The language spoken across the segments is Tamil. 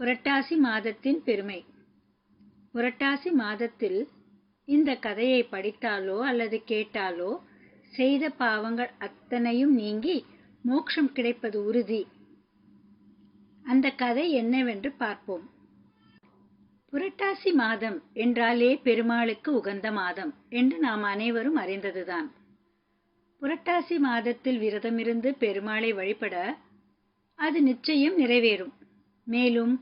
புரட்டாசி மாதத்தின் பெருமை. புரட்டாசி மாதத்தில் இந்த கதையை படித்தாலோ அல்லது கேட்டாலோ செய்த பாவங்கள் அத்தனையும் நீங்கி மோட்சம் கிடைப்பது உறுதி. அந்த கதை என்னவென்று பார்ப்போம். புரட்டாசி மாதம் என்றாலே பெருமாளுக்கு உகந்த மாதம் என்று நாம் அனைவரும் அறிந்ததுதான். புரட்டாசி மாதத்தில் விரதமிருந்து பெருமாளை வழிபட அது நிச்சயம் நிறைவேறும். மேலும்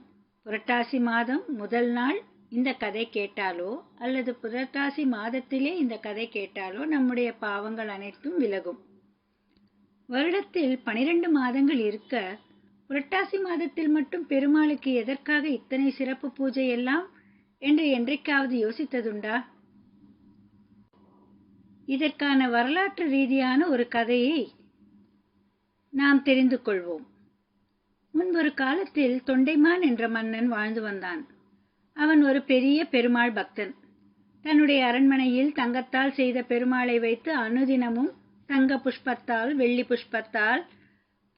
புரட்டாசி மாதம் முதல் நாள் இந்த கதை கேட்டாலோ அல்லது புரட்டாசி மாதத்திலே இந்த கதை கேட்டாலோ நம்முடைய பாவங்கள் அனைத்தும் விலகும். வருடத்தில் பனிரெண்டு மாதங்கள் இருக்க புரட்டாசி மாதத்தில் மட்டும் பெருமாளுக்கு எதற்காக இத்தனை சிறப்பு பூஜை எல்லாம் என்று என்றைக்காவது யோசித்ததுண்டா? இதற்கான வரலாற்று ரீதியான ஒரு கதையை நாம் தெரிந்து கொள்வோம். முன்பொரு காலத்தில் தொண்டைமான் என்ற மன்னன் வாழ்ந்து வந்தான். அவன் ஒரு பெரிய பெருமாள் பக்தன். தன்னுடைய அரண்மனையில் தங்கத்தால் செய்த பெருமாளை வைத்து அனுதினமும் தங்க புஷ்பத்தால் வெள்ளி புஷ்பத்தால்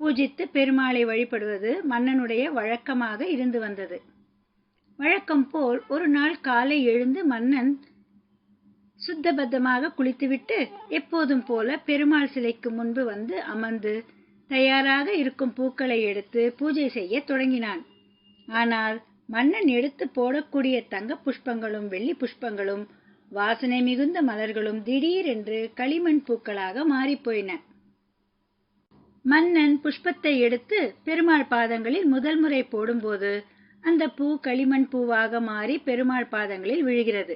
பூஜித்து பெருமாளை வழிபடுவது மன்னனுடைய வழக்கமாக இருந்து வந்தது. வழக்கம் போல் ஒரு நாள் காலை எழுந்து மன்னன் சுத்தபத்தமாக குளித்துவிட்டு எப்போதும் போல பெருமாள் சிலைக்கு முன்பு வந்து அமர்ந்து தயாராக இருக்கும் பூக்களை எடுத்து பூஜை செய்ய தொடங்கினான். ஆனால் மன்னன் எடுத்து போடக்கூடிய தங்க புஷ்பங்களும் வெள்ளி புஷ்பங்களும் வாசனை மிகுந்த மலர்களும் திடீரென்று களிமண் பூக்களாக மாறிப்போயின. மன்னன் புஷ்பத்தை எடுத்து பெருமாள் பாதங்களில் முதல் முறை போடும்போது அந்த பூ களிமண் பூவாக மாறி பெருமாள் பாதங்களில் விழுகிறது.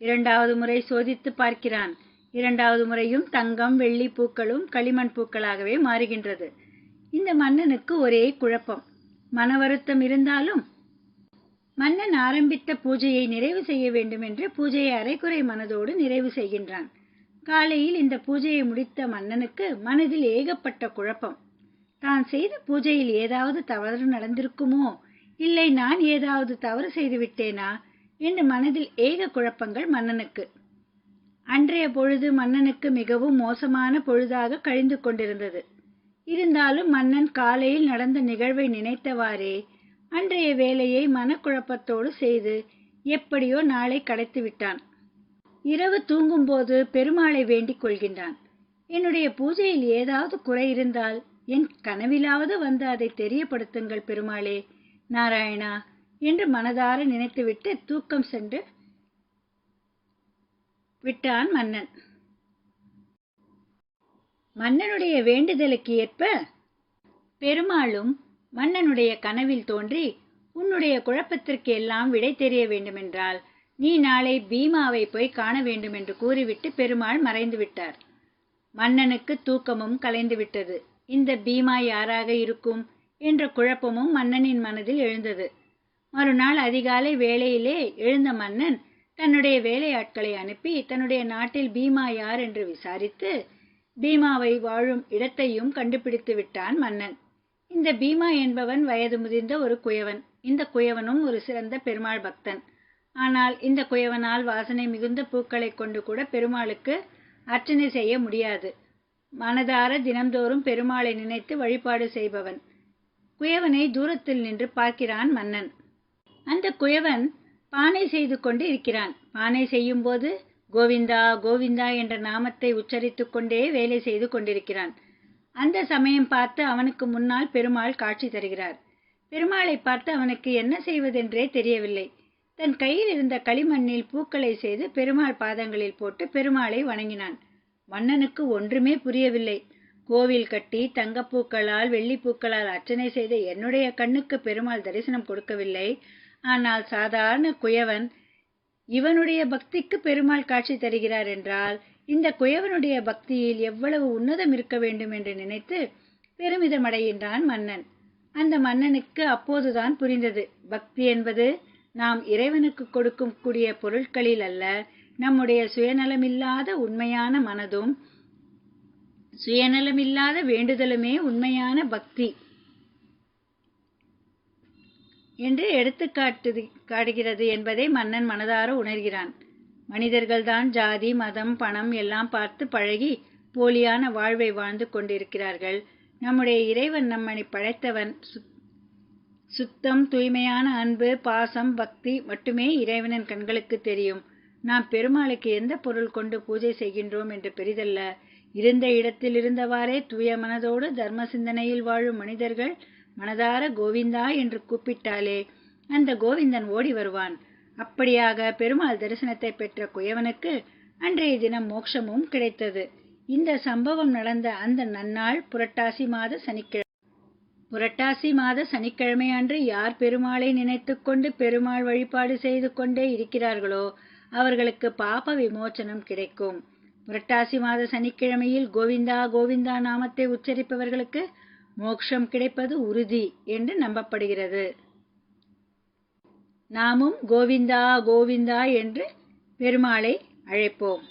இரண்டாவது முறை சோதித்து பார்க்கிறான். இரண்டாவது முறையும் தங்கம் வெள்ளி பூக்களும் களிமண் பூக்களாகவே மாறுகின்றது. இந்த மன்னனுக்கு ஒரே குழப்பம். மன வருத்தம் இருந்தாலும் மன்னன் ஆரம்பித்த பூஜையை நிறைவு செய்ய வேண்டும் என்று பூஜையை அரைக்குறை மனதோடு நிறைவு செய்கின்றான். காலையில் இந்த பூஜையை முடித்த மன்னனுக்கு மனதில் ஏகப்பட்ட குழப்பம். தான் செய்த பூஜையில் ஏதாவது தவறு நடந்திருக்குமோ? இல்லை நான் ஏதாவது தவறு செய்து விட்டேனா? என்று மனதில் ஏக குழப்பங்கள் மன்னனுக்கு. அன்றைய பொழுது மன்னனுக்கு மிகவும் மோசமான பொழுதாக கழிந்து கொண்டிருந்தது. இருந்தாலும் மன்னன் காலையில் நடந்த நிகழ்வை நினைத்தவாறே அன்றைய வேலையை மனக்குழப்பத்தோடு செய்து எப்படியோ நாளை கடைத்து விட்டான். இரவு தூங்கும்போது பெருமாளை வேண்டிக் கொள்கின்றான். என்னுடைய பூஜையில் ஏதாவது குறை இருந்தால் என் கனவிலாவது வந்து அதை தெரியப்படுத்துங்கள் பெருமாளே நாராயணா என்று மனதார நினைத்துவிட்டு தூக்கம் சென்று விட்டான் மன்னன். மன்னனுடைய வேண்டுதலுக்கு ஏற்ப பெருமாளும் மன்னனுடைய கனவில் தோன்றி உன்னுடைய குழப்பத்திற்கு எல்லாம் விடை தெரிய வேண்டுமென்றால் நீ நாளை பீமாவை போய் காண வேண்டும் என்று கூறிவிட்டு பெருமாள் மறைந்து விட்டார். மன்னனுக்கு தூக்கமும் கலைந்து விட்டது. இந்த பீமா யாராக இருக்கும் என்ற குழப்பமும் மன்னனின் மனதில் எழுந்தது. மறுநாள் அதிகாலை வேளையிலே எழுந்த மன்னன் தன்னுடைய வேலையாட்களை அனுப்பி தன்னுடைய நாட்டில் பீமா யார் என்று விசாரித்து பீமாவை வாழும் இடத்தையும் கண்டுபிடித்து விட்டான் மன்னன். இந்த பீமா என்பவன் வயது முதிர்ந்த ஒரு குயவன். இந்த குயவனும் ஒரு சிறந்த பெருமாள் பக்தன். ஆனால் இந்த குயவனால் வாசனை மிகுந்த பூக்களை கொண்டு கூட பெருமாளுக்கு அர்ச்சனை செய்ய முடியாது. மனதார தினம்தோறும் பெருமாளை நினைத்து வழிபாடு செய்பவன். குயவனை தூரத்தில் நின்று பார்க்கிறான் மன்னன். அந்த குயவன் பானை செய்து கொண்டு இருக்கிறான் பானை செய்யும் போது கோவிந்தா கோவிந்தா என்ற நாமத்தை உச்சரித்து கொண்டே வேலை செய்து கொண்டிருக்கிறான். அந்த சமயம் பார்த்து அவனுக்கு முன்னால் பெருமாள் காட்சி தருகிறார். பெருமாளை பார்த்து அவனுக்கு என்ன செய்வதென்றே தெரியவில்லை. தன் கையில் இருந்த களிமண்ணில் பூக்களை செய்து பெருமாள் பாதங்களில் போட்டு பெருமாளை வணங்கினான். மன்னனுக்கு ஒன்றுமே புரியவில்லை. கோவில் கட்டி தங்கப்பூக்களால் வெள்ளிப்பூக்களால் அர்ச்சனை செய்த என்னுடைய கண்ணுக்கு பெருமாள் தரிசனம் கொடுக்கவில்லை. ஆனால் சாதாரண குயவன் இவனுடைய பக்திக்கு பெருமாள் காட்சி தருகிறார் என்றால் இந்த குயவனுடைய பக்தியில் எவ்வளவு உன்னதம் இருக்க வேண்டும் என்று நினைத்து பெருமிதமடைகின்றான் மன்னன். அந்த மன்னனுக்கு அப்போதுதான் புரிந்தது பக்தி என்பது நாம் இறைவனுக்கு கொடுக்கும் கூடிய பொருட்களில் அல்ல நம்முடைய சுயநலமில்லாத உண்மையான மனதும் சுயநலமில்லாத வேண்டுதலுமே உண்மையான பக்தி. என்று எடுத்துக்காட்டு காட்டுகிறது என்பதை மன்னன் மனதார உணர்கிறான். மனிதர்கள்தான் ஜாதி மதம் பணம் எல்லாம் பார்த்து பழகி போலியான வாழ்வை வாழ்ந்து கொண்டிருக்கிறார்கள். நம்முடைய இறைவன் நம்மனை படைத்தவன். சுத் சுத்தம் தூய்மையான அன்பு பாசம் பக்தி மட்டுமே இறைவனின் கண்களுக்கு தெரியும். நாம் பெருமாளுக்கு எந்த பொருள் கொண்டு பூஜை செய்கின்றோம் என்று பெரிதல்ல. இருந்த இடத்தில் இருந்தவாறே தூய மனதோடு தர்ம சிந்தனையில் வாழும் மனிதர்கள் மனதார கோவிந்தா என்று கூப்பிட்டாலே அந்த கோவிந்தன் ஓடி வருவான். அப்படியாக பெருமாள் தரிசனத்தை பெற்ற குயவனுக்கு அன்றைய தினம் மோட்சமும் கிடைத்தது. இந்த சம்பவம் நடந்த அந்த நன்னாள் புரட்டாசி மாத சனிக்கிழமை புரட்டாசி மாத சனிக்கிழமை அன்று யார் பெருமாளை நினைத்து கொண்டு பெருமாள் வழிபாடு செய்து கொண்டே இருக்கிறார்களோ அவர்களுக்கு பாப விமோச்சனம் கிடைக்கும். புரட்டாசி மாத சனிக்கிழமையில் கோவிந்தா கோவிந்தா நாமத்தை உச்சரிப்பவர்களுக்கு மோட்சம் கிடைப்பது உறுதி என்று நம்பப்படுகிறது. நாமும் கோவிந்தா கோவிந்தா என்று பெருமாளை அழைப்போம்.